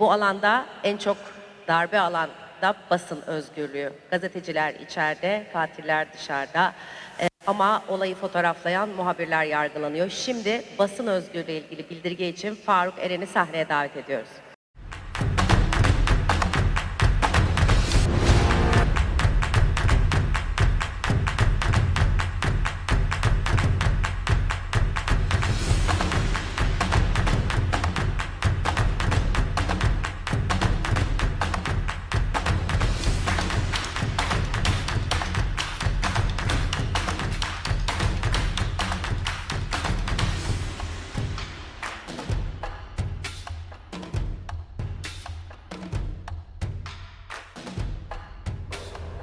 Bu alanda en çok darbe alan da basın özgürlüğü. Gazeteciler içeride, katiller dışarıda. E, ama olayı fotoğraflayan muhabirler yargılanıyor. Şimdi basın özgürlüğü ile ilgili bildirge için Faruk Eren'i sahneye davet ediyoruz.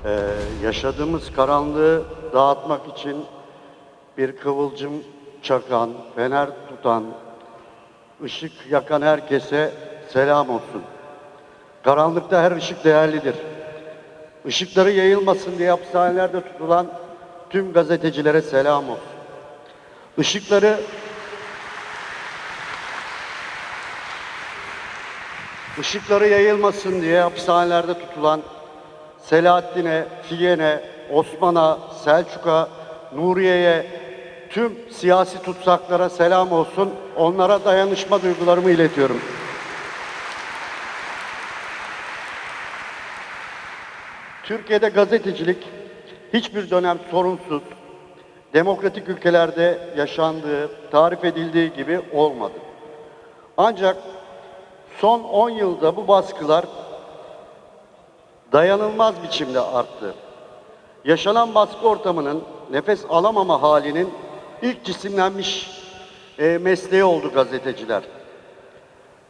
Ee, yaşadığımız karanlığı dağıtmak için bir kıvılcım çakan, fener tutan, ışık yakan herkese selam olsun. Karanlıkta her ışık değerlidir. Işıkları yayılmasın diye hapishanelerde tutulan tüm gazetecilere selam olsun. Işıkları Işıkları yayılmasın diye hapishanelerde tutulan Selahattin'e, Figen'e, Osman'a, Selçuk'a, Nuriye'ye, tüm siyasi tutsaklara selam olsun. Onlara dayanışma duygularımı iletiyorum. Türkiye'de gazetecilik hiçbir dönem sorunsuz, demokratik ülkelerde yaşandığı, tarif edildiği gibi olmadı. Ancak son 10 yılda bu baskılar dayanılmaz biçimde arttı. Yaşanan baskı ortamının nefes alamama halinin ilk cisimlenmiş e, mesleği oldu gazeteciler.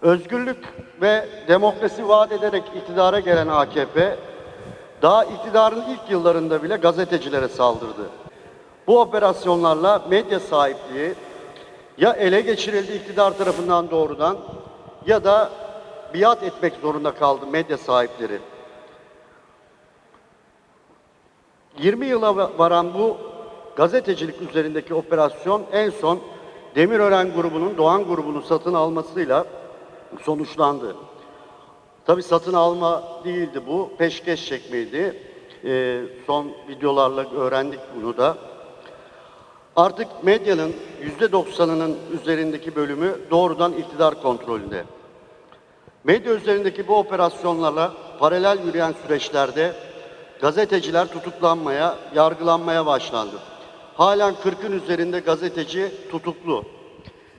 Özgürlük ve demokrasi vaat ederek iktidara gelen AKP, daha iktidarın ilk yıllarında bile gazetecilere saldırdı. Bu operasyonlarla medya sahipliği ya ele geçirildi iktidar tarafından doğrudan ya da biat etmek zorunda kaldı medya sahipleri. 20 yıla varan bu gazetecilik üzerindeki operasyon en son Demirören grubunun Doğan grubunu satın almasıyla sonuçlandı. Tabi satın alma değildi bu, peşkeş çekmeydi. Ee, son videolarla öğrendik bunu da. Artık medyanın %90'ının üzerindeki bölümü doğrudan iktidar kontrolünde. Medya üzerindeki bu operasyonlarla paralel yürüyen süreçlerde gazeteciler tutuklanmaya, yargılanmaya başlandı. Halen 40'ın üzerinde gazeteci tutuklu.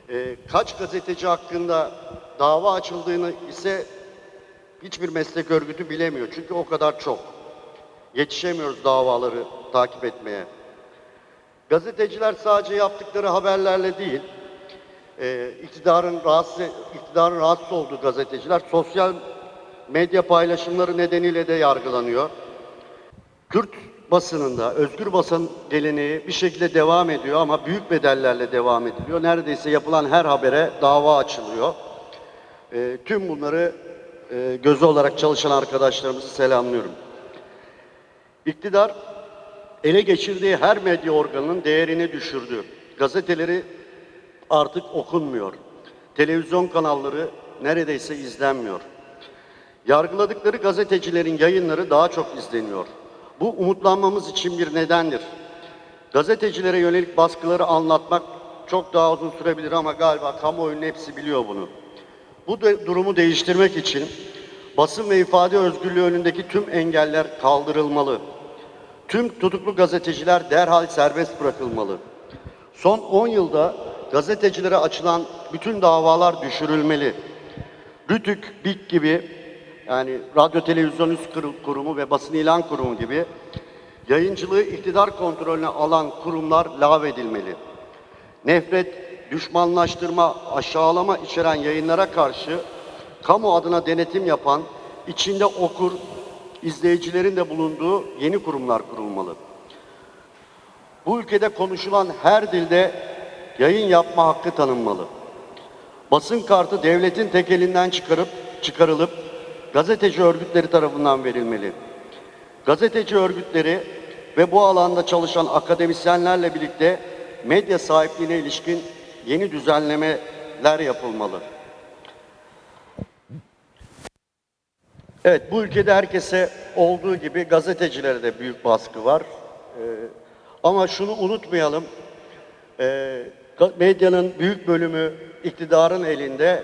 Ee, kaç gazeteci hakkında dava açıldığını ise hiçbir meslek örgütü bilemiyor. Çünkü o kadar çok. Yetişemiyoruz davaları takip etmeye. Gazeteciler sadece yaptıkları haberlerle değil, e, iktidarın rahatsız iktidarın rahatsız olduğu gazeteciler sosyal medya paylaşımları nedeniyle de yargılanıyor. Kürt basınında özgür basın geleneği bir şekilde devam ediyor ama büyük bedellerle devam ediliyor. Neredeyse yapılan her habere dava açılıyor. E, tüm bunları e, gözü olarak çalışan arkadaşlarımızı selamlıyorum. İktidar ele geçirdiği her medya organının değerini düşürdü. Gazeteleri artık okunmuyor. Televizyon kanalları neredeyse izlenmiyor. Yargıladıkları gazetecilerin yayınları daha çok izleniyor. Bu umutlanmamız için bir nedendir. Gazetecilere yönelik baskıları anlatmak çok daha uzun sürebilir ama galiba kamuoyunun hepsi biliyor bunu. Bu de, durumu değiştirmek için basın ve ifade özgürlüğü önündeki tüm engeller kaldırılmalı. Tüm tutuklu gazeteciler derhal serbest bırakılmalı. Son 10 yılda gazetecilere açılan bütün davalar düşürülmeli. Rütük, BİK gibi yani Radyo Televizyon Üst Kurumu ve Basın İlan Kurumu gibi yayıncılığı iktidar kontrolüne alan kurumlar lağvedilmeli. Nefret, düşmanlaştırma, aşağılama içeren yayınlara karşı kamu adına denetim yapan, içinde okur, izleyicilerin de bulunduğu yeni kurumlar kurulmalı. Bu ülkede konuşulan her dilde yayın yapma hakkı tanınmalı. Basın kartı devletin tek elinden çıkarıp çıkarılıp gazeteci örgütleri tarafından verilmeli. Gazeteci örgütleri ve bu alanda çalışan akademisyenlerle birlikte medya sahipliğine ilişkin yeni düzenlemeler yapılmalı. Evet, bu ülkede herkese olduğu gibi gazetecilere de büyük baskı var. Ee, ama şunu unutmayalım, ee, medyanın büyük bölümü iktidarın elinde.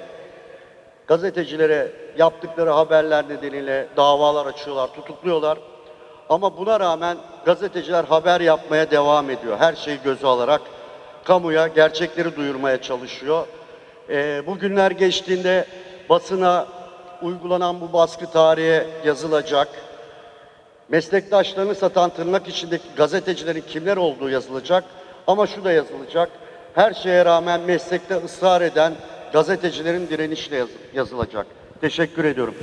Gazetecilere yaptıkları haberler nedeniyle davalar açıyorlar, tutukluyorlar. Ama buna rağmen gazeteciler haber yapmaya devam ediyor. Her şeyi göze alarak kamuya gerçekleri duyurmaya çalışıyor. Ee, bu günler geçtiğinde basına uygulanan bu baskı tarihe yazılacak. Meslektaşlarını satan tırnak içindeki gazetecilerin kimler olduğu yazılacak. Ama şu da yazılacak. Her şeye rağmen meslekte ısrar eden gazetecilerin direnişle yaz- yazılacak. Teşekkür ediyorum.